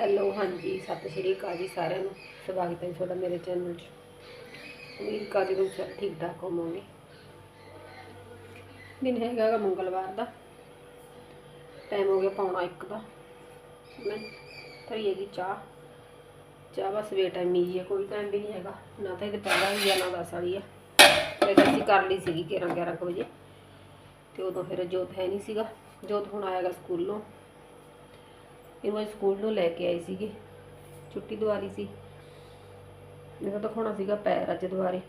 Hello, ਹਾਂਜੀ, ਸਤਿ ਸ਼੍ਰੀ ਅਕਾਲ ਜੀ ਸਾਰਿਆਂ ਨੂੰ। ਸਵਾਗਤ ਹੈ ਤੁਹਾਡਾ ਮੇਰੇ ਚੈਨਲ 'ਚ। ਉਮੀਦ ਕਰਦੀ ਹਾਂ ਤੁਸੀਂ ਠੀਕ ਠਾਕ ਹੋਵੋਗੇ। ਦਿਨ ਹੈਗਾ ਗਾ ਮੰਗਲਵਾਰ ਦਾ। ਟਾਈਮ ਹੋ ਗਿਆ ਪੌਣਾ ਇੱਕ ਦਾ। ਮੈਂ ਧਰੀ ਹੈਗੀ ਚਾਹ। ਚਾਹ ਬਸ ਵੇ ਟਾਈਮ ਹੀ ਹੈ, ਕੋਈ ਟਾਈਮ ਵੀ ਨਹੀਂ ਹੈਗਾ। ਨਾ ਤਾਂ ਇਹ ਦੁਪਹਿਰਾ ਹੀ ਆ, ਨਾ ਦਸ ਵਾਲੀ ਆ। ਮੈਂ ਤਾਂ ਅਸੀਂ ਕਰ ਲਈ ਸੀਗੀ 11 11 ਕੁ ਵਜੇ। ਤੇ ਉਦੋਂ ਫਿਰ ਜੋਤ ਹੈ ਨਹੀਂ ਸੀਗਾ। ਜੋਤ ਹੁਣ ਆਏਗਾ ਸਕੂਲੋਂ। ਇਹਨੂੰ ਅੱਜ ਸਕੂਲ ਨੂੰ ਲੈ ਕੇ ਆਈ ਸੀਗੀ। ਛੁੱਟੀ ਦਵਾਰੀ ਸੀ। ਇਹਦਾ ਦਿਖਾਉਣਾ ਸੀਗਾ ਪੈਰ ਅੱਜ ਦੁਆਰੇ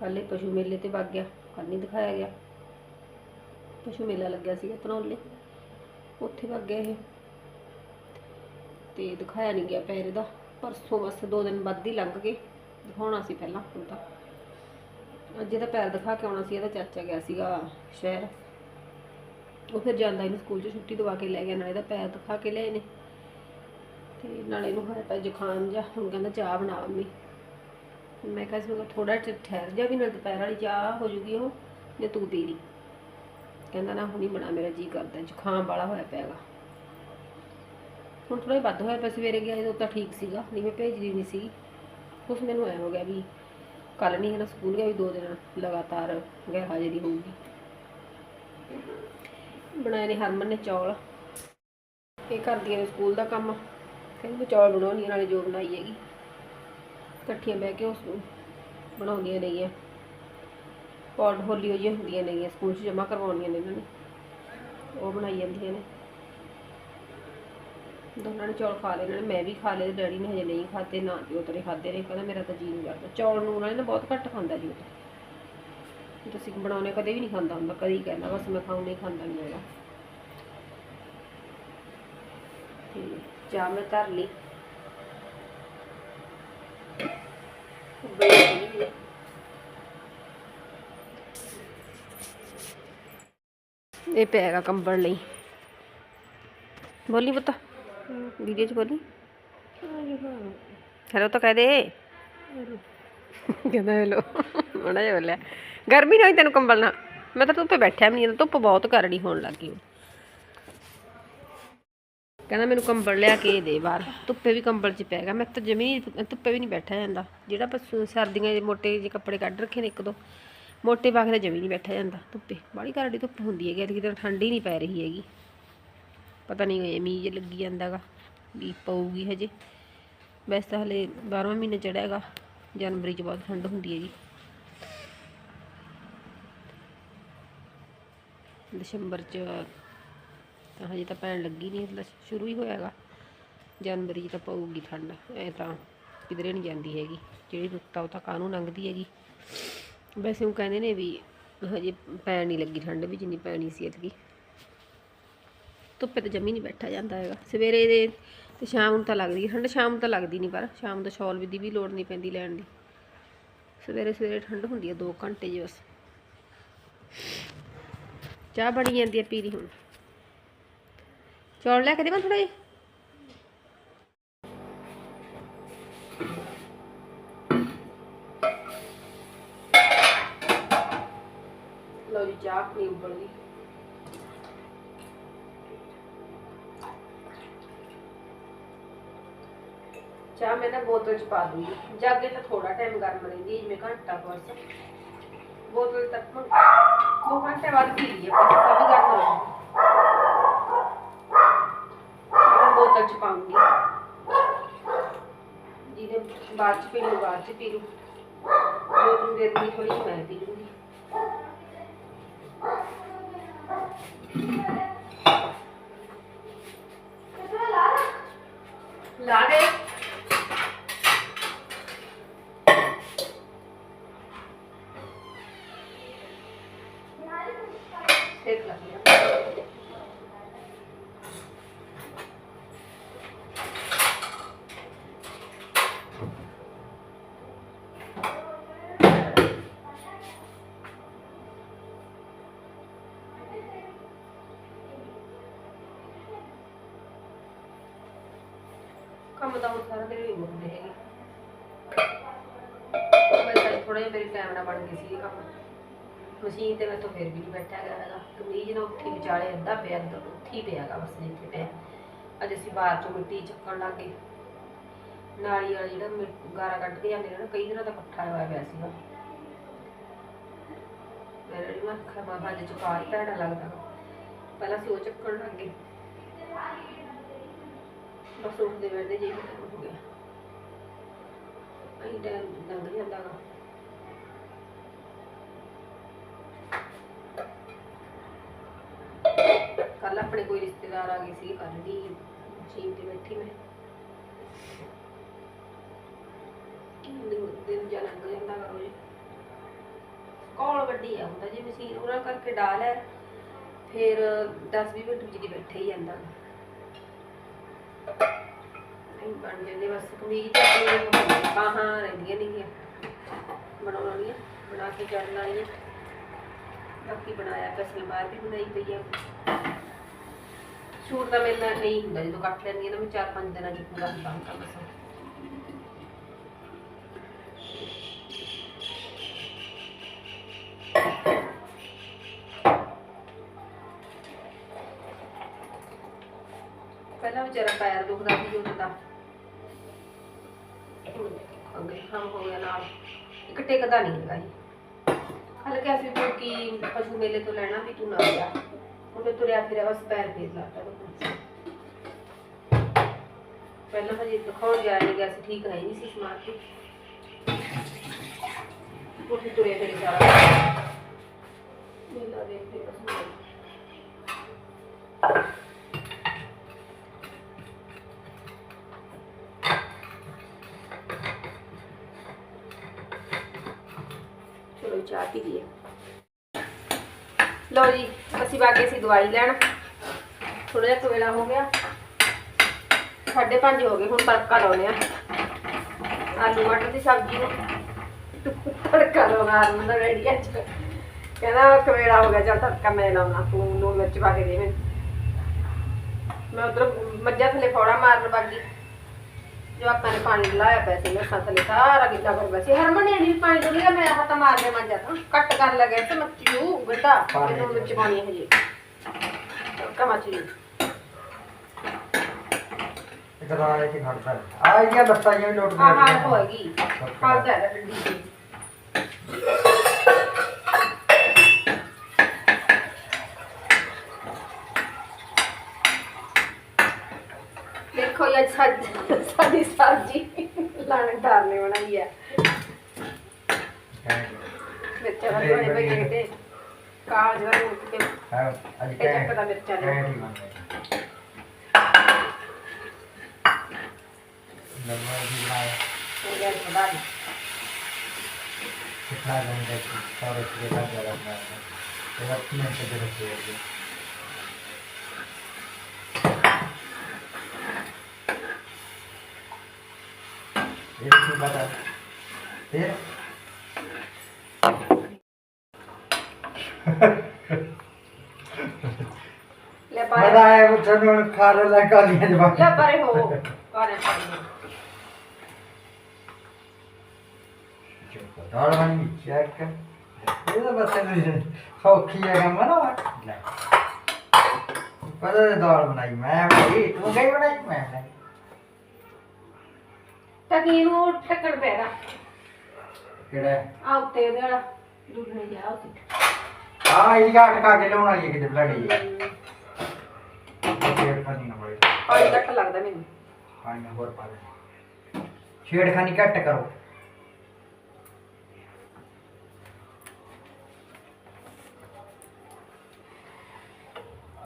ਕੱਲ੍ਹ ਪਸ਼ੂ ਮੇਲੇ ਤੇ ਵਗ ਗਿਆ। ਕੱਲ ਨਹੀਂ ਦਿਖਾਇਆ ਗਿਆ। ਪਸ਼ੂ ਮੇਲਾ ਲੱਗਿਆ ਸੀਗਾ ਧਨੌਲੇ ਉੱਥੇ ਵਗ ਗਿਆ ਇਹ। ਤੇ ਦਿਖਾਇਆ ਨਹੀਂ ਗਿਆ ਪੈਰ ਇਹਦਾ। ਪਰਸੋਂ ਬਸ ਦੋ ਦਿਨ ਬਾਅਦ ਹੀ ਲੰਘ ਗਏ। ਦਿਖਾਉਣਾ ਸੀ ਪਹਿਲਾਂ ਹੁਣ ਤਾਂ। ਅੱਜ ਇਹਦਾ ਪੈਰ ਦਿਖਾ ਕੇ ਆਉਣਾ ਸੀ। ਇਹਦਾ ਚਾਚਾ ਗਿਆ ਸੀਗਾ ਸ਼ਹਿਰ। ਉਹ ਫਿਰ ਜਾਂਦਾ ਇਹਨੂੰ ਸਕੂਲ 'ਚ ਛੁੱਟੀ ਦਵਾ ਕੇ ਲੈ ਗਿਆ, ਨਾਲੇ ਇਹਦਾ ਪੈਰ ਦਿਖਾ ਕੇ ਲਿਆਏ ਨੇ। ਤੇ ਨਾਲੇ ਇਹਨੂੰ ਹੋਇਆ ਪਿਆ ਜ਼ੁਕਾਮ ਜਿਹਾ, ਹੁਣ ਕਹਿੰਦਾ ਚਾਹ ਬਣਾ ਮੰਮੀ। ਮੈਂ ਕਿਹਾ ਸੀ ਥੋੜਾ ਜਿਹਾ ਠਹਿਰ ਜਾ ਵੀ ਨਾਲ ਦੁਪਹਿਰ ਵਾਲੀ ਚਾਹ ਹੋ ਜੂਗੀ ਉਹ, ਜੇ ਤੂੰ ਪੀ ਲਈ। ਕਹਿੰਦਾ ਨਾ ਹੁਣੀ ਬਣਾ ਮੇਰਾ ਜੀ ਕਰਦਾ ਜ਼ੁਕਾਮ ਵਾਲਾ ਹੋਇਆ ਪਿਆਗਾ। ਹੁਣ ਥੋੜਾ ਜਿਹਾ ਵੱਧ ਹੋਇਆ ਪਿਆ ਸਵੇਰੇ ਗਿਆ ਜਦੋਂ ਤਾਂ ਠੀਕ ਸੀਗਾ, ਨਹੀਂ ਮੈਂ ਭੇਜਦੀ ਨਹੀਂ ਸੀ ਉਸ ਮੈਨੂੰ ਐ ਹੋ ਗਿਆ ਵੀ ਕੱਲ ਨਹੀਂ ਹੈ ਨਾ ਸਕੂਲ ਗਿਆ ਵੀ ਦੋ ਦਿਨ ਲਗਾਤਾਰ ਗੈਰ ਹਾਜ਼ਰੀ ਹੋਊਗੀ। ਬਣਾਏ ਨੇ ਹਰਮਨ ਨੇ ਚੌਲ। ਇਹ ਕਰਦੀਆਂ ਨੇ ਸਕੂਲ ਦਾ ਕੰਮ। ਕਹਿੰਦੀ ਚੌਲ ਬਣਾਉਣੀ ਆ, ਨਾਲੇ ਜੋ ਬਣਾਈ ਹੈਗੀ। ਇਕੱਠੀਆਂ ਬਹਿ ਕੇ ਉਸ ਬਣਾਉਂਦੀਆਂ ਨੇਗੀਆਂ। ਪੌਡ ਹੋਲੀ ਹੋਈ ਹੁੰਦੀਆਂ ਨੇਗੀਆਂ ਸਕੂਲ 'ਚ ਜਮ੍ਹਾਂ ਕਰਵਾਉਣੀਆਂ ਨੇ ਇਹਨਾਂ ਨੇ। ਉਹ ਬਣਾਈ ਜਾਂਦੀਆਂ ਨੇ। ਦੋਨਾਂ ਨੇ ਚੌਲ ਖਾ ਲਏ ਇਹਨਾਂ ਨੇ ਮੈਂ ਵੀ ਖਾ ਲਏ ਡੈਡੀ ਨੇ ਹਜੇ ਨਹੀਂ ਖਾਦੇ ਨਾ ਜੀ ਤੇਰੇ ਖਾਦੇ ਨੇ। ਕਹਿੰਦਾ ਮੇਰਾ ਤਾਂ ਜੀ ਨਹੀਂ ਕਰਦਾ। ਚੌਲ ਨੂੰ ਨਾਲੇ ਨਾ ਬਹੁਤ ਘੱਟ ਖਾਂਦਾ ਜੀ ਉਹ ਤੁਸੀਂ ਬਣਾਉਣੇ ਕਦੇ ਵੀ ਨਹੀਂ ਖਾਂਦਾ ਹੁੰਦਾ ਕਦੇ ਕਹਿੰਦਾ ਬਸ ਮੈਂ ਖਾਉਂ ਨਹੀਂ ਖਾਂਦਾ ਨਹੀਂ ਹੈਗਾ। ਤੇ ਚਾਹ ਮੈਂ ਧਰ ਲਈ। ਇਹ ਪੈਗਾ ਕੰਬਲ ਲਈ। ਬੋਲੀ ਪੁੱਤ। ਵੀਡੀਓ ਚ ਬੋਲੀ। ਹੈਲੋ ਤਾਂ ਕਹਿ ਦੇ। ਕਹਿੰਦਾ ਹੈਲੋ। ਮੜਾ ਜਿਹਾ ਬੋਲਿਆ। ਗਰਮੀ ਨਹੀਂ ਹੋਈ ਤੈਨੂੰ ਕੰਬਲ ਨਾ ਮੈਂ ਤਾਂ ਧੁੱਪੇ ਬੈਠਿਆ ਵੀ ਨਹੀਂ ਧੁੱਪ ਬਹੁਤ ਕਰੜੀ ਹੋਣ ਲੱਗੀ ਕਹਿੰਦਾ ਮੈਨੂੰ ਕੰਬਲ ਲਿਆ ਕੇ ਦੇ ਬਾਹਰ। ਧੁੱਪੇ ਵੀ ਕੰਬਲ 'ਚ ਪੈ ਗਿਆ। ਮੈਂ ਤਾਂ ਜਮੀ ਧੁੱਪੇ ਵੀ ਨਹੀਂ ਬੈਠਾ ਜਾਂਦਾ। ਜਿਹੜਾ ਆਪਾਂ ਸਰਦੀਆਂ ਦੇ ਮੋਟੇ ਜਿਹੇ ਕੱਪੜੇ ਕੱਢ ਰੱਖੇ ਨੇ ਇੱਕ ਦੋ, ਮੋਟੇ ਪਾ ਕੇ ਤਾਂ ਜਮੀ ਨਹੀਂ ਬੈਠਾ ਜਾਂਦਾ ਧੁੱਪੇ। ਬਾਹਲੀ ਕਰੜੀ ਧੁੱਪ ਹੁੰਦੀ ਹੈਗੀ ਐਤਕੀ ਤਾਂ ਠੰਡ ਹੀ ਨਹੀਂ ਪੈ ਰਹੀ ਹੈਗੀ। ਪਤਾ ਨਹੀਂ ਇਹ ਮੀਂਹ ਜਿਹਾ ਲੱਗੀ ਜਾਂਦਾਗਾ ਵੀ ਪਊਗੀ ਹਜੇ। ਵੈਸੇ ਤਾਂ ਹਲੇ 12ਵਾਂ ਮਹੀਨਾ ਚੜਿਆ ਹੈਗਾ, ਜਨਵਰੀ 'ਚ ਬਹੁਤ ਠੰਡ ਹੁੰਦੀ ਹੈਗੀ। ਦਸੰਬਰ 'ਚ ਤਾਂ ਹਜੇ ਤਾਂ ਪੈਣ ਲੱਗੀ ਨਹੀਂ ਮਤਲਬ ਸ਼ੁਰੂ ਹੀ ਹੋਇਆਗਾ। ਜਨਵਰੀ 'ਚ ਤਾਂ ਪਊਗੀ ਠੰਡ, ਐ ਤਾਂ ਕਿਧਰੇ ਨਹੀਂ ਜਾਂਦੀ ਹੈਗੀ। ਜਿਹੜੀ ਰੁੱਤ ਉਹ ਤਾਂ ਕਾਹਨੂੰ ਲੰਘਦੀ ਹੈਗੀ। ਵੈਸੇ ਉਹ ਕਹਿੰਦੇ ਨੇ ਵੀ ਹਜੇ ਪੈਣ ਨਹੀਂ ਲੱਗੀ ਠੰਡ ਵੀ, ਜਿੰਨੀ ਪੈਣੀ ਸੀ ਐਤਕੀ। ਧੁੱਪੇ ਤਾਂ ਜੰਮੀ ਨਹੀਂ ਬੈਠਾ ਜਾਂਦਾ ਹੈਗਾ। ਸਵੇਰੇ ਦੇ ਤੇ ਸ਼ਾਮ ਨੂੰ ਤਾਂ ਲੱਗਦੀ ਠੰਡ ਸ਼ਾਮ ਤਾਂ ਲੱਗਦੀ ਨਹੀਂ ਪਰ ਸ਼ਾਮ ਨੂੰ ਤਾਂ ਸ਼ਾਲ ਦੀ ਵੀ ਲੋੜ ਨਹੀਂ ਪੈਂਦੀ ਲੈਣ ਦੀ। ਸਵੇਰੇ ਸਵੇਰੇ ਠੰਡ ਹੁੰਦੀ ਹੈ 2 ਘੰਟੇ ਜੀ ਬਸ। ਚਾਹ ਬਣੀ ਜਾਂਦੀ ਹੈ ਪੀ ਹੁਣ। ਚੌਲ ਲੈ ਕੇ ਦੇਵਾਂ ਥੋੜਾ ਜਿਹਾ? ਲਓ ਜੀ, ਚਾਹ ਆਪਣੀ ਉੱਬਲ ਗਈ। ਚਾਹ ਮੈਂ ਨਾ ਬੋਤਲ ਚ ਪਾ ਦੂੰਗੀ। ਜਾਗੇ ਤਾਂ ਥੋੜਾ ਟਾਈਮ ਗਰਮ ਰਹਿੰਦੀ ਜਿਵੇਂ ਘੰਟਾ ਕੁ ਬੋਤਲ ਤੱਕ ਹੁਣ ਦੋ ਘੰਟੇ ਬਾਅਦ ਪੀ ਲਈਏ ਪਰ ਤਾਂ ਵੀ ਗਰਮ ਰਹੂਗੀ ਮੈਂ ਬੋਤਲ ਚ ਪਾਉਂਗੀ। ਜਿਹਦੇ ਬਾਅਦ ਚ ਪੀ ਲੂ ਬਾਅਦ ਚ ਪੀ ਲੂ ਦੋ ਤਿੰਨ ਕੰਮ ਤਾਂ ਹੁਣ ਸਾਰਾ ਦਿਨ ਹੀ ਮੁੱਕਦੇ ਹੈਗੇ। ਮੈਂ ਥੋੜਾ ਜਿਹਾ ਮੇਰੀ ਟਾਈਮ ਨਾਲ ਬਣ ਗਈ ਸੀ ਇਹ ਕੰਮ। ਮਸ਼ੀਨ ਤੇ ਮੈਂ ਤਾਂ ਫਿਰ ਵੀ ਨਹੀਂ ਬੈਠਾ ਗਿਆ ਹੈਗਾ। ਕਮੀਜ਼ ਨਾ ਉੱਠੀ ਵਿਚਾਲੇ ਅੱਧਾ ਪਿਆ ਅੱਧਾ ਉੱਠੀ ਪਿਆਗਾ ਬਸ ਜਿੱਥੇ ਪਿਆ। ਅੱਜ ਅਸੀਂ ਬਾਹਰ ਚੋਂ ਮਿੱਟੀ ਚੱਕਣ ਲੱਗ ਗਏ। ਨਾਲੀ ਵਾਲਾ ਜਿਹੜਾ ਮਿ- ਗਾਰਾ ਕੱਢ ਕੇ ਜਾਂਦੇ ਨਾ ਕਈ ਦਿਨਾਂ ਦਾ ਇਕੱਠਾ ਹੋਇਆ ਪਿਆ ਸੀਗਾ ਮੇਰੇ ਜਿਹੜੀ ਖਮਾ ਭਾਜ ਚੁਕਾ ਹੀ ਭੈੜਾ ਲੱਗਦਾ। ਪਹਿਲਾਂ ਅਸੀਂ ਉਹ ਚੱਕਣ ਲੱਗ ਗਏ। ਬਸ ਉੱਠਦੇ ਬੈਠਦੇ ਜੀ ਹੋ ਗਿਆ। ਅਹੀਂ ਟਾਈਮ ਲੰਘ ਜਾਂਦਾ ਗਾ ਕੱਲ ਆਪਣੇ ਕੋਈ ਰਿਸ਼ਤੇਦਾਰ ਆ ਗਏ ਸੀ ਕੱਲ ਦੀ ਤੇ ਬੈਠੀ ਮੈਂ। ਦਿਨ ਜਾਂ ਲੰਘ ਜਾਂਦਾ ਗਾ ਰੋਜ਼। ਕੌਲ ਵੱਡੀ ਆ ਹੁੰਦਾ ਜੀ ਮਸ਼ੀਨ ਉਹਨਾਂ ਕਰਕੇ ਡਾਲ ਹੈ ਫਿਰ 10-20 ਮਿੰਟ ਵਿੱਚ ਦੀ ਬੈਠੇ ਹੀ ਜਾਂਦਾ। ਨਹੀਂ ਬਣ ਜਾਂਦੇ ਬਸ ਕਮੀਜ਼ ਤੇ ਬਾਹਾਂ ਰਹਿੰਦੀਆਂ ਨਹੀਂ ਬਣਾਉਣ ਵਾਲੀਆਂ ਬਣਾ ਕੇ ਚੜਨ ਵਾਲੀਆਂ। ਬਾਕੀ ਬਣਾਇਆ ਪਿਆ ਸਲਵਾਰ ਵੀ ਬਣਾਈ ਪਈ ਆ। ਸੂਟ ਤਾਂ ਮੇਰੇ ਨਾਲ ਨਹੀਂ ਹੁੰਦਾ, ਜਦੋਂ ਕੱਟ ਲੈਂਦੀ ਆ ਨਾ ਮੈਂ 4-5 ਦਿਨਾਂ ਚ ਪੂਰਾ ਹੁੰਦਾ ਹੁੰਦਾ ਬਸ ਵਿਚਾਰਾ ਪੈਰ ਦੁਖਦਾ ਸੀ ਉਹਨਾਂ ਦਾ। ਅੰਗੇ ਹਮ ਹੋ ਗਿਆ ਨਾਲ। ਇੱਕ ਟਿਕਦਾ ਨਹੀਂ ਹੈਗਾ ਇਹ ਹਲ ਕਿਹਾ ਸੀ ਤੂੰ ਕੀ ਪਸ਼ੂ ਮੇਲੇ ਤੋਂ ਲੈਣਾ ਵੀ ਤੂੰ ਨਾ ਜਾ। ਉਹਨੇ ਤੁਰਿਆ ਫਿਰਿਆ ਬਸ ਪੈਰ ਫੇਰ ਲਾਤਾ ਪਹਿਲਾਂ ਹਜੇ ਦਿਖਾਉਣ ਜਾ ਨਹੀਂ ਗਿਆ ਸੀ, ਠੀਕ ਹੈ ਨਹੀਂ ਸੀ ਸਮਾਰ ਕੇ ਉੱਥੇ ਤੁਰਿਆ ਫਿਰੇ ਸਾਰਾ ਮੇਲਾ ਦੇਖਦੇ ਪਸ਼ੂ ਮੇਲਾ। ਚਲੋ ਚਾਹ ਪੀ ਲਈਏ ਲਓ ਜੀ, ਅਸੀਂ ਬਾਕੀ ਸੀ ਦਵਾਈ ਲੈਣ। ਥੋੜਾ ਜਿਹਾ ਕਵੇਲਾ ਹੋ ਗਿਆ। ਸਾਢੇ ਪੰਜ ਹੋ ਗਏ, ਹੁਣ ਤੜਕਾ ਲਾਉਣੇ ਆ ਆਲੂ ਮਟਰ ਦੀ ਸਬਜ਼ੀ ਨੂੰ। ਤੜਕਾ ਲਾਉਣਾ ਆਲੂ ਦਾ ਰੈਡੀ ਅੱਜ। ਕਹਿੰਦਾ ਕਵੇਲਾ ਹੋ ਗਿਆ, ਚੱਲ ਤੜਕਾ ਮੈਂ ਲਾਉਣਾ ਤੂੰ ਨੂਨ ਮਿਰਚ ਪਾ ਕੇ ਦੇ ਮੈਨੂੰ। ਮੈਂ ਉਧਰ ਮੱਝਾਂ ਥੱਲੇ ਫੌੜਾ ਮਾਰਨ ਬਾਗੀ ਜਵਾਕਾਂ ਨੇ ਪਾਣੀ ਲਾਇਆ ਪਿਆ ਸੀ ਮੈਂ ਥੱਲੇ ਸਾਰਾ ਗਿੱਲਾ ਕਰ ਪਿਆ ਸੀ। ਹਰਮਨ ਨੇ ਨਹੀਂ ਪਾਣੀ ਡੋਲਿਆ ਮੈਂ ਹੱਥ ਮਾਰ ਲਿਆ ਮੰਜਾ ਤਾਂ। ਕੱਟ ਕਰ ਲਗਿਆ ਤੇ ਉਹ ਬੇਟਾ ਇਹਨੂੰ ਵਿੱਚ ਪਾਣੀ ਹੈ ਜੀ। ਕਮਾਚੀ ਇੱਕ ਇਹ ਕਿ ਖੜਦਾ। ਹੈ। ਆ ਇਹ ਲੱਤਾਂ ਜਿਵੇਂ ਲੋਟ ਹਾਂ ਹਾਂ ਹੋਏਗੀ। ਤਾਂ ਹੈ ਠੰਡੀ ਜੀ ਦੇਖੋ ਇਹ ਸਾਡੀ ਸਾਡੀ ਸਬਜ਼ੀ ਲਾਣੇਦਾਰ ਨੇ ਬਣਾਈ ਹੈ ਮਿਰਚਾਂ ਵਾਲੀ ਬਣੇ ਪਈ ਕਿਤੇ ਕਾਜ ਵਾਲੀ ਉੱਠ ਕੇ ਹਾਂ ਅੱਜ ਇਹ ਚੱਕਦਾ ਮਿਰਚਾਂ ਨੇ। ਕੈਂਡੀ ਬਣਦਾ ਨਵਾਂ ਜੀ ਬਣਾਇਆ ਹੋ ਗਿਆ ਪਤਾ ਨਹੀਂ ਕਿੰਨਾ ਗੰਦਾ ਸੀ ਸਾਰੇ ਕਿਹੜਾ ਜ਼ਿਆਦਾ ਬਣਾਇਆ ਇਹ ਅੰਦਰ ਦੇ ਰੱਖੇ ਹੋਏ ਇਹ ਕੀ ਬਤਾ ਇਹ ਲੈ ਮੈਂ ਪਾਰੇ ਆਇਆ ਉਹ ਤੁਹਾਨੂੰ ਖਾ ਲੈ ਕਾਲੀਆਂ ਜਵਾਬ ਲੈ ਪਾਰੇ ਹੋ ਪਾਰੇ ਪਾਰੇ ਦਾਲ ਬਣੀ ਚੈੱਕ ਇਹ ਤਾਂ ਬਸ ਇਹ ਸੌਖੀ ਹੈ ਕੰਮ ਨਾ। ਲੈ ਪਤਾ ਦਾਲ ਬਣਾਈ ਮੈਂ ਭਾਈ ਤੂੰ ਗਈ ਬਣਾਈ ਮੈਂ ਬਣਾਈ ਤਾਂ ਕੀ ਨੂੰ ਟੱਕਣ ਪੈਦਾ ਕਿਹੜਾ? ਆ ਉੱਤੇ ਉਹਦੇ ਵਾਲਾ ਦੁੱਧ ਨਹੀਂ ਜਾ ਉੱਤੇ ਆ ਇਹ ਗਾ ਟਕਾ ਕੇ ਲਿਆਉਣ ਵਾਲੀ ਹੈ ਕਿਤੇ ਬਲੜੀ ਛੇੜਖਾਨੀ ਨਾ ਹੋਏ ਪਾਣੀ ਘੱਟ ਲੱਗਦਾ ਮੈਨੂੰ। ਪਾਣੀ ਨਾਲ ਹੋਰ ਪਾ ਦੇ। ਛੇੜਖਾਨੀ ਘੱਟ ਕਰੋ।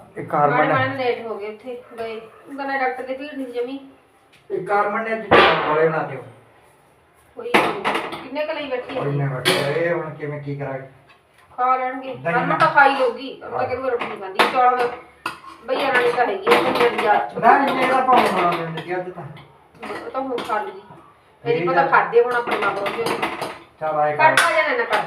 ਇਹ ਮਾੜੇ ਕਾਰਬਨ ਮਾੜੇ ਲੇਟ ਹੋ ਗਏ ਉੱਥੇ ਗਏ। ਗਲਾ ਡਾਕਟਰ ਦੇ ਭੀੜ ਨਹੀਂ ਜਮੀ। ਇਹ ਕਾਰਬਨ ਨੇ ਅੱਜ ਬੋਲੇ ਬਣਾ ਦਿਓ ਕੋਈ ਕਿੰਨੇ ਕੁ ਲਈ ਬੈਠੀ ਕੋਈ ਹੈ ਨਾ ਬੈਠੇ ਇਹ ਹੁਣ ਕਿਵੇਂ ਕੀ ਕਰਾਂਗੇ? ਖਾ ਲੈਣਗੇ। ਦਹੀਂ ਹਰਮਨ ਤਾਂ ਖਾਈ ਲੋਗੀ ਉਹਨਾਂ ਕਿਹਨੂੰ ਰੋਟੀ ਨਹੀਂ ਖਾਂਦੀ ਚੌਲਾਂ ਬਈਆ ਨਾਲ ਤਾਂ ਹੈਗੀ ਹੈ ਤੇ ਮੇਰੀ ਯਾਦ ਨਾ ਇੰਨੇ ਦਾ ਪਾਉਣ ਬਣਾ ਦਿੰਦੇ ਜੀ ਅੱਜ ਤਾਂ ਉਹ ਤਾਂ ਹੁਣ ਖਾ ਲਈ ਮੇਰੀ ਪਤਾ ਖਾਦੇ ਹੁਣ ਆਪਣੇ ਮਾਂ ਜੋ ਚਲ ਆਏ ਕਰ ਕੱਟ ਜਾਣਾ ਨਾ ਕਰ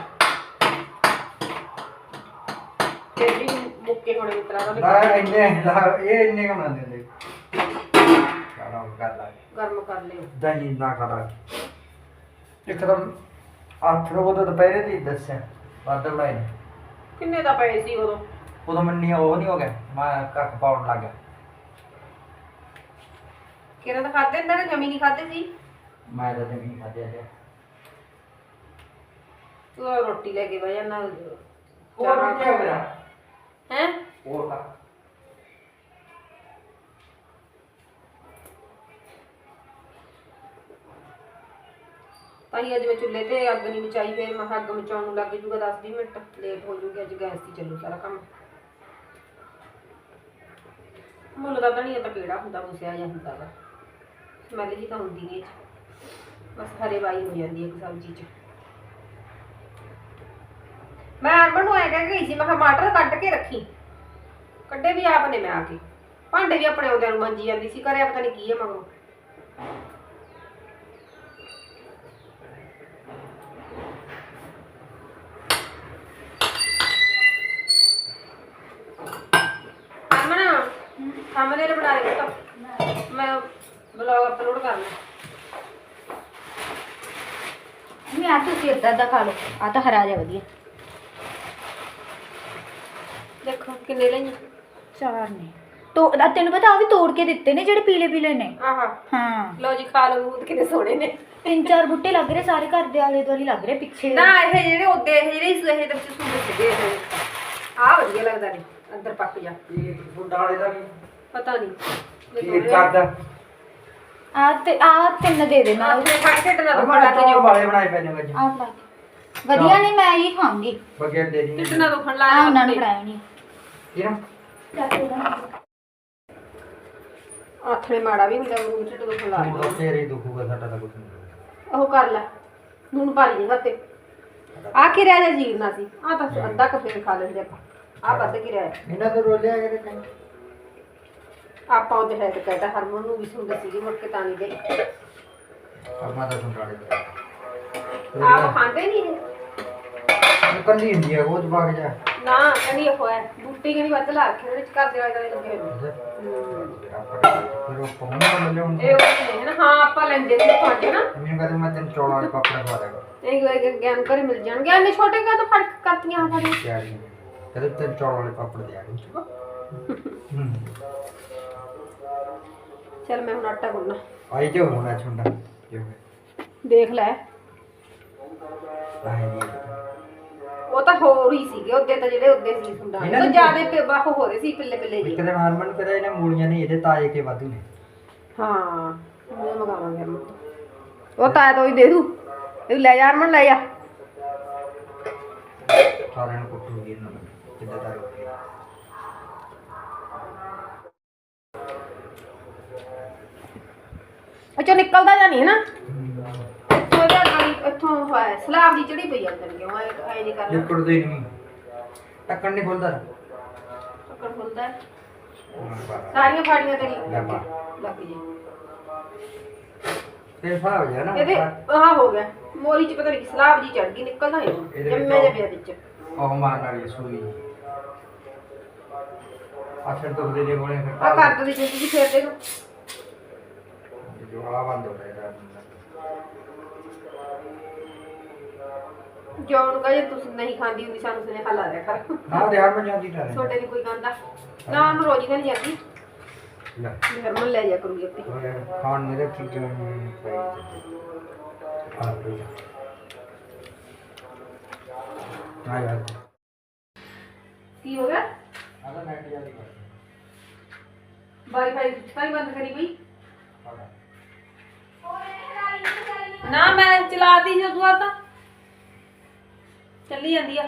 ਤੇ ਵੀ ਮੁੱਕੇ ਹੋਣੇ ਮਿੱਤਰਾਂ ਦਾ ਨਾ ਇੰਨੇ ਦਾ ਇਹ ਇੰਨੇ ਕਮਾ ਦਿੰਦੇ। ਕਰ ਲਾ। ਗਰਮ ਕਰ ਲਿਓ। ਦਹੀਂ ਨਾ ਕਰਾ ਇੱਕਦਮ ਰੋਜ਼ ਤੋਂ ਦੁਪਹਿਰੇ ਦੀ ਦੱਸਿਆ ਵੱਧ ਬਣਾਈ ਕਿੰਨੇ ਦਾ ਪਏ ਸੀ ਉਦੋਂ? ਉਦੋਂ ਮੰਨੀ ਉਹ ਨਹੀਂ ਹੋ ਗਿਆ ਮੈਂ ਕੱਖ ਪਾਉਣ ਲੱਗ ਗਿਆ। ਕਿਹੜਾ ਤਾਂ ਖਾਦੇ ਅੰਦਰ ਜਮੀ ਨਹੀਂ ਖਾਦੇ ਸੀ? ਮੈਂ ਤਾਂ ਨਹੀਂ ਖਾਧਿਆ ਜੀ ਤੂੰ ਰੋਟੀ ਲੈ ਕੇ ਬਹਿ ਜਾਣਾ ਹੋਰ ਕੀ ਹੋ ਗਿਆ? ਹੈ? ਹੋਰ ਤਾਂ ਹੀ ਅੱਜ ਮੈਂ ਚੁੱਲ੍ਹੇ ਤੇ ਅੱਗ ਨਹੀਂ ਮਚਾਈ, ਫੇਰ ਮੈਂ ਕਿਹਾ ਅੱਗ ਮਚਾਉਣ ਨੂੰ ਲੱਗ ਜੂਗਾ 10-20 ਮਿੰਟ ਲੇਟ ਹੋ ਜੂਗੀ ਅੱਜ ਗੈਸ ਤੇ ਚੱਲੂ ਸਾਰਾ ਕੰਮ। ਮੁੱਲ ਦਾ ਧਨੀਆ ਤਾਂ ਕਿਹੜਾ ਹੁੰਦਾ, ਮੁਸਿਆ ਜਾਂ ਹੁੰਦਾ ਵਾ। ਸਮੈਲ ਜੀ ਤਾਂ ਹੁੰਦੀ ਨਹੀਂ ਬਸ ਹਰੇ ਵਾਈ ਹੋ ਜਾਂਦੀ ਹੈ ਸਬਜ਼ੀ 'ਚ। ਮੈਂ ਅਰਮਨ ਨੂੰ ਐ ਕਹਿ ਗਈ ਸੀ, ਮੈਂ ਕਿਹਾ ਟਮਾਟਰ ਕੱਢ ਕੇ ਰੱਖੀ। ਕੱਢੇ ਵੀ ਆਪ ਨੇ ਮੈਂ ਆ ਕੇ। ਭਾਂਡੇ ਵੀ ਆਪਣੇ ਉਹਦਿਆਂ ਨੂੰ ਮੰਜੀ ਜਾਂਦੀ ਸੀ, ਕਰਿਆ ਪਤਾ ਨਹੀਂ ਕੀ ਹੈ ਮਗਰੋਂ। ਸਾਹਮਣੇ ਬਣਾ ਲੈ ਤਾਂ ਮੈਂ ਬਲੌਗ ਅਪਲੋਡ ਕਰਨਾ ਮੈਂ ਆ ਤੁਸੀਂ ਅੱਧਾ ਅੱਧਾ ਖਾ ਲਓ। ਆ ਤਾਂ ਹਰਾ ਜਾ ਵਧੀਆ। ਦੇਖੋ ਕਿੰਨੇ ਲਈਆਂ ਚਾਰ ਨੇ। ਤੋ ਤੈਨੂੰ ਪਤਾ ਆ ਵੀ ਤੋੜ ਕੇ ਦਿੱਤੇ ਨੇ ਜਿਹੜੇ ਪੀਲੇ ਪੀਲੇ ਨੇ। ਆਹਾ। ਹਾਂ। ਲਓ ਜੀ ਖਾ ਲਓ ਮੂਦ ਕਿੰਨੇ ਸੋਹਣੇ ਨੇ। ਤਿੰਨ ਚਾਰ ਬੁੱਟੇ ਲੱਗ ਰਹੇ ਸਾਰੇ ਘਰ ਦੇ ਆਲੇ ਦੁਆਲੇ ਲੱਗ ਰਹੇ ਪਿੱਛੇ। ਨਾ ਇਹ ਜਿਹੜੇ ਉਹਦੇ ਇਹ ਜਿਹੜੇ ਇਸ ਇਹ ਤੇ ਸੁੰਦਰ ਸਿੱਧੇ ਆ ਵਧੀਆ ਲੱਗਦਾ ਨੇ। ਅੰਦਰ ਪੱਕ ਜਾ। ਇਹ ਗੁੰਡਾ ਵਾਲੇ ਦਾ ਵੀ ਪਤਾ ਨਹੀਂ। ਕੀ ਕਰਦਾ? ਆ ਤੇ ਆ ਤਿੰਨ ਦੇ ਦੇ ਨਾਲ ਆਪਣੇ ਫੜ ਕੇ ਟਨਾ ਤੋਂ ਅਮਾ ਫੜਾ ਕੇ ਚੌਲ ਜੋ ਵਾਲੇ ਬਣਾਏ ਪਏ ਨੇ ਵੱਜ ਆ ਫੜਾ ਕੇ। ਵਧੀਆ ਨੇ ਮੈਂ ਇਹ ਖਾਂਗੀ ਬਗੈਰ ਦੇ ਦੀ ਟਨਾ ਤੋਂ ਫੜ ਲਾ ਆ ਉਹਨਾਂ ਨੂੰ ਫੜਾਇਆ ਨਹੀਂ ਕਿਹਨਾਂ? ਆਥਣੇ ਮਾੜਾ ਵੀ ਹੁੰਦਾ ਮੂੰਹ ਚ ਤੋਂ ਫੜਾ ਹੁਣ ਤਾਂ ਤੇਰੇ ਦੁਖੂਗਾ ਸਾਡਾ ਤਾਂ ਕੁਝ ਨਹੀਂ ਉਹ ਕਰ ਲੈ। ਨੂਨ ਪਾ ਲਈ ਹੱਤੇ ਆ ਕੀ ਰਹਿ ਜਾ ਜੀਰਨਾ ਸੀ? ਆ ਤਾਂ ਅੱਧਾ ਕ ਫੇਰ ਖਾ ਲੈਂਦੇ ਆਪਾਂ। ਆ ਵੱਧ ਕੀ ਰਹਿ ਇਹਨਾਂ ਤੋਂ ਰੋਲਿਆ ਕਰੇ ਕਹੀਂ ਆਪਾਂ ਉਹਦੇ ਹੈ ਤੇ ਕਹਿਤਾ ਹਰਮਨ ਨੂੰ ਵੀ ਸੁੰਦਰ ਸੀਗੀ ਮੁੜ ਕੇ ਤਾਂ ਨਹੀਂ ਗਈ। ਅਮਾ ਤਾਂ ਗੁੰਡਾ ਵਾਲੇ ਦਾ ਆਪ ਖਾਂਦੇ ਨਹੀਂ ਉਹ ਕੱਲੀ ਹੁੰਦੀ ਹੈ ਉਹ ਪਾ ਕੇ ਜਾ ਨਾ ਕਹਿੰਦੀ ਉਹ ਹੈ ਬੂਟੀ ਕਹਿੰਦੀ ਵੱਧ ਲਾ ਕੇ ਉਹਦੇ ਚ ਘਰ ਦੇ ਵਾਲੇ ਲੱਗੇ ਹੋਏ ਨੇ। ਹੂੰ। ਫਿਰ ਉਹ ਪਹੁੰਚ ਤਾਂ ਮਿਲਿਆ ਹੁਣ। ਇਹ ਉਹ ਨੇ ਹੈ ਨਾ ਹਾਂ ਆਪਾਂ ਲੈਂਦੇ ਸੀ ਤੁਹਾਡੇ ਨਾ। ਮੈਨੂੰ ਕਹਿੰਦੇ ਮੈਂ ਤੈਨੂੰ ਚੌਲਾਂ ਵਾਲੇ ਪਾਪੜ ਖਵਾ ਦੇਗਾ ਇਹ ਗੈਮ ਕਰੇ ਮਿਲ ਜਾਣਗੇ। ਐਨੇ ਛੋਟੇ ਕਾ ਤਾਂ ਫ਼ਰਕ ਕਰਤੀਆਂ ਤਿਆਰੀ ਕਹਿੰਦੇ ਤੈਨੂੰ ਚੌਲਾਂ ਵਾਲੇ ਪਾਪੜ ਦੇ ਆਗੇ ਹੂੰ। ਚਲ ਮੈਂ ਹੁਣ ਆਟਾ ਗੁੰਨਾ ਆਈ ਜੋ ਹੋਣਾ ਛੁੰਡਾ। ਜੋ ਦੇਖ ਲੈ। ਨਹੀਂ ਉਹ ਤਾਂ ਹੋਰ ਹੀ ਸੀਗੇ ਉਹਦੇ ਤਾਂ ਜਿਹੜੇ ਉਹਦੇ ਸੀ ਸੁੰਡਾ ਇਹਨਾਂ ਉਹ ਦੀ- ਜਿਆਦੇ ਪਿੱਬਾ ਹੋ ਰਹੇ ਸੀ ਪਿੱਲੇ ਪਿੱਲੇ ਜੀ ਇੱਕ ਦਿਨ ਹਰਮਨ ਕਹਿੰਦਾ ਇਹਨੇ ਮੂਲੀਆਂ ਨਹੀਂ ਇਹਦੇ ਤਾਏ ਕੇ ਵਾਧੂ ਨੇ। ਹਾਂ ਮੈਂ ਮਗਾਵਾਂਗੇ। ਉਹ ਤਾਂ ਤਾਂ ਹੀ ਦੇ ਦੂ। ਇਹ ਲੈ ਜਾ ਅਰਮਨ ਲੈ ਜਾ ਸਾਰਿਆਂ ਨੂੰ ਦਾ ਅੱਛਾ ਨਿਕਲਦਾ ਜਾਂ ਨਹੀਂ ਹੈ ਨਾ? ਗਾੜੀ ਇੱਥੋਂ ਹੋਇਆ ਸਲਾਬ ਦੀ ਚੜੀ ਪਈ ਅੰਦਰ ਕਿਉਂ ਐ ਐ ਨਹੀਂ ਕਰਨਾ ਲਿਕੜ ਦੇ ਨਹੀਂ। ਟੱਕਣ ਨਹੀਂ ਖੁੱਲਦਾ। ਟੱਕਰ ਖੁੱਲਦਾ। ਸਾਰੀਆਂ ਫਾੜੀਆਂ ਤੇ ਲੈ ਲੱਗ ਜੇ ਤੇ ਫਾ ਹੋ ਗਿਆ ਨਾ ਇਹਦੇ ਆਹ ਹੋ ਗਿਆ। ਮੋਰੀ ਚ ਪਤਾ ਨਹੀਂ ਸਲਾਬ ਜੀ ਚੜ ਗਈ ਨਿਕਲਦਾ ਨਹੀਂ ਜੰਮੇ ਜੇ ਪਿਆ ਵਿੱਚ। ਉਹ ਮਾਰਨ ਵਾਲੀ ਸੂਈ। ਆਖਰ ਤੋਂ ਦੇ ਦੇ ਕੋਲੇ ਫਿਰ ਆ ਕਰ ਦੋ ਜੀ ਤੁਸੀਂ ਫੇਰ ਦੇਖੋ। ਜੋ ਆ ਬੰਦ ਹੋ ਰਿਹਾ ਇਹਦਾ। ਜੋ ਨੂੰ ਕਹੇ ਤੁਸੀਂ ਨਹੀਂ ਖਾਂਦੀ ਹੁੰਦੀ ਸਾਨੂੰ ਸੁਨੇਹਾ ਲਾ ਦਿਆ ਕਰ। ਨਾ ਦੇ ਹਰਮਨ ਜਾਂਦੀ ਤਾਂ ਨਹੀਂ ਛੋਟੇ ਦੀ ਕੋਈ ਖਾਂਦਾ ਨਾ ਉਹਨੂੰ ਰੋਜ਼ ਨਹੀਂ ਜਾਂਦੀ। ਲੈ। ਹਰਮਨ ਲੈ ਜਾ ਕਰੂਗੀ ਆਪੇ। ਓਏ, ਖਾਣ ਮੇਰੇ ਚੀਜ਼ਾਂ ਨੂੰ ਪਈ ਆ ਪਈ ਆ ਯਾਰ। ਕੀ ਹੋ ਗਿਆ? ਆਦਾ ਨੈਟ ਜਾਂਦੀ ਵਾਈਫਾਈ ਤਾਂ ਬੰਦ ਕਰੀ ਬਈ। ਨਾ ਮੈਂ ਚਲਾਤੀ ਉਦੋਂ ਬਾਅਦ ਤਾਂ। ਚੱਲੀ ਜਾਂਦੀ ਆ।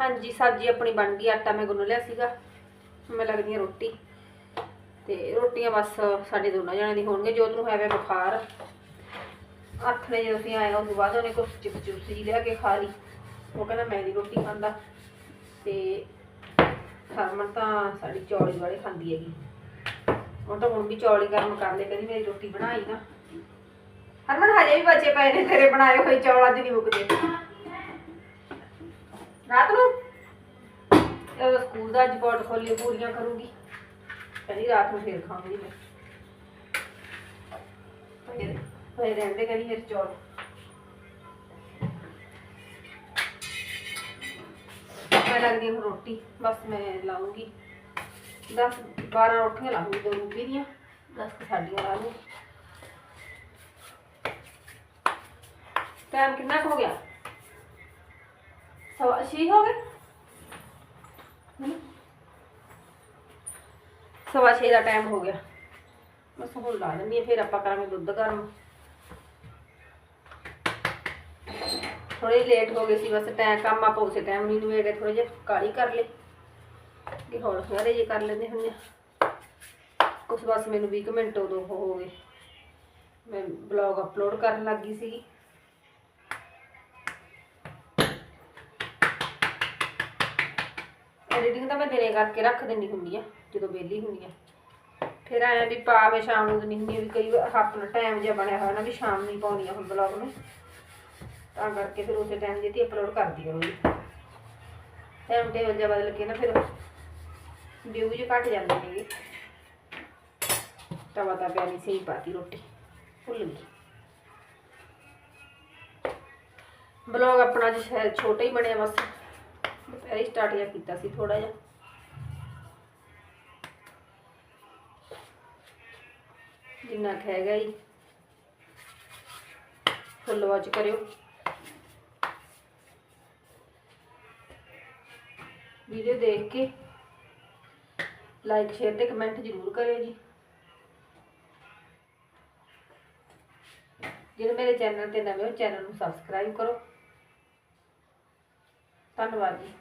ਹਾਂਜੀ ਸਬਜ਼ੀ ਆਪਣੀ ਬਣ ਗਈ ਆਟਾ ਮੈਂ ਗੁੰਨ ਲਿਆ ਸੀਗਾ। ਮੈਂ ਲੱਗਦੀ ਆ ਰੋਟੀ। ਤੇ ਰੋਟੀਆਂ ਬਸ ਸਾਡੇ ਦੋਨਾਂ ਜਣਿਆਂ ਦੀ ਹੋਣਗੇ ਜੋਤ ਨੂੰ ਹੈਗਾ ਬੁਖਾਰ। ਅੱਠ ਵਜੇ ਜਦੋਂ ਅਸੀਂ ਆਏ ਉਸ ਤੋਂ ਬਾਅਦ ਉਹਨੇ ਕੁਝ ਚਿਪਸ ਚਿਪਸ ਜੀ ਲਿਆ ਕੇ ਖਾ ਲਈ। ਉਹ ਕਹਿੰਦਾ ਮੈਂ ਨਹੀਂ ਰੋਟੀ ਖਾਂਦਾ। ਤੇ ਹਰਮਨ ਤਾਂ ਸਾਡੀ ਚੌਲੀ ਵਾਲੇ ਖਾਂਦੀ ਹੈਗੀ। ਉਹ ਤਾਂ ਹੁਣ ਵੀ ਚੌਲੀ ਗਰਮ ਕਰ ਲੈ ਕਹਿੰਦੀ ਮੇਰੀ ਰੋਟੀ ਬਣਾਈ ਨਾ। ਹਰਮਨ, ਹਜੇ ਵੀ ਬਚੇ ਪਏ ਨੇ ਤੇਰੇ ਬਣਾਏ ਹੋਏ ਚੌਲ, ਅੱਜ ਨਹੀਂ ਮੁੱਕਦੇ। ਰਾਤ ਨੂੰ? ਇਹ ਸਕੂਲ ਦਾ ਅੱਜ ਪੋਰਟਫੋਲੀਓ ਪੂਰੀਆਂ ਕਰੂੰਗੀ। ਕਹਿੰਦੀ ਰਾਤ ਨੂੰ ਫੇਰ ਖਾਵਾਂਗੀ ਮੈਂ। ਫੇਰ ਫੇਰ ਰਹਿੰਦੇ ਕਹਿੰਦੀ ਮੇਰੇ ਚੌਲ। ਮੈਂ ਲੱਗਦੀ ਹਾਂ ਹੁਣ ਰੋਟੀ, ਬਸ ਮੈਂ ਲਾਉਂਗੀ 10 12 ਰੋਟੀਆਂ ਲਾਉਂਗੀ ਦੋ ਰੂਪੀ ਦੀਆਂ, ਦਸ ਸਾਡੀਆਂ ਸਾਡੀ ਵਾਲਾ ਟਾਈਮ ਕਿੰਨਾ ਕੁ ਹੋ ਗਿਆ? ਸਵਾ ਛੇ ਹੋ ਗਏ? ਸਵਾ ਛੇ ਦਾ ਟਾਈਮ ਹੋ ਗਿਆ। ਬਸ ਹੁਣ ਲਾ ਦਿੰਦੀ ਹਾਂ ਫਿਰ ਆਪਾਂ ਕਰਾਂਗੇ ਦੁੱਧ ਗਰਮ। ਥੋੜੀ ਲੇਟ ਹੋ ਗਈ ਸੀ, ਬਸ ਟਾਈਮ ਕੰਮ ਆਪਾਂ ਉਸੇ ਟਾਈਮ ਨਹੀਂ ਨਵੇੜੇ ਥੋੜੇ ਜਿਹਾ ਕਾਲੀ ਕਰ ਲਈ ਕਿ ਹੋਰ ਸਾਰੇ ਜੇ ਕਰ ਲੈਂਦੇ ਹੁੰਦੇ ਆ। ਕੁਛ ਬਸ ਮੈਨੂੰ 20 ਕੁ ਮਿੰਟ ਉਦੋਂ ਹੋ ਗਏ। ਮੈਂ ਬਲੌਗ ਅਪਲੋਡ ਕਰਨ ਲੱਗ ਗਈ ਸੀ ਐਡੀਟਿੰਗ ਤਾਂ ਮੈਂ ਦਿਨੇ ਕਰਕੇ ਰੱਖ ਦਿੰਦੀ ਹੁੰਦੀ ਆ, ਜਦੋਂ ਵਿਹਲੀ ਹੁੰਦੀ ਆ। ਫਿਰ ਆਇਆ ਵੀ ਪਾਵੇ ਸ਼ਾਮ ਨੂੰ ਨਹੀਂ ਹੁੰਦੀ ਵੀ ਕਈ ਵਾਰ ਆਪਣਾ ਟਾਈਮ ਜਿਹਾ ਬਣਿਆ ਹੋਇਆ ਨਾ ਵੀ ਸ਼ਾਮ ਨੂੰ ਹੀ ਪਾਉਣੀ ਆ ਹੁਣ ਬਲੌਗ ਨੂੰ। ਤਾਂ ਕਰਕੇ ਫਿਰ ਉਸੇ ਟਾਈਮ ਜਿਹਤੀ ਅਪਲੋਡ ਕਰਦੀ ਰਹੂੰਗੀ ਟਾਈਮ ਟੇਬਲ ਜਿਹਾ ਬਦਲ ਕੇ ਨਾ ਫਿਰ ਵਿਊ ਜਿਹੇ ਘਟ ਜਾਂਦੇ ਨੇਗੇ ਤਵਾ ਤਾਂ ਪਿਆਰੀ ਸਹੀ ਪਾਤੀ ਰੋਟੀ, ਭੁੱਲ ਗਈ। ਬਲੌਗ ਆਪਣਾ ਅੱਜ ਸ਼ਾਇਦ ਛੋਟਾ ਹੀ ਬਣਿਆ ਬਸ। ਦੁਪਹਿਰੇ ਸਟਾਰਟ ਜਿਹਾ ਕੀਤਾ ਸੀ ਥੋੜਾ ਜਿਹਾ। ਜਿੰਨਾ ਹੈਗਾ ਹੀ ਫੁੱਲ ਵਾਚ ਕਰਿਓ। ਵੀਡੀਓ ਦੇਖ ਕੇ। ਲਾਈਕ ਸ਼ੇਅਰ ਤੇ ਕਮੈਂਟ ਜ਼ਰੂਰ ਕਰਿਓ ਜੀ। ਜਿਹੜੇ ਮੇਰੇ ਚੈਨਲ ਤੇ ਨਵੇਂ ਹੋ, ਚੈਨਲ ਨੂੰ ਸਬਸਕ੍ਰਾਈਬ ਕਰੋ। ਧੰਨਵਾਦ ਜੀ।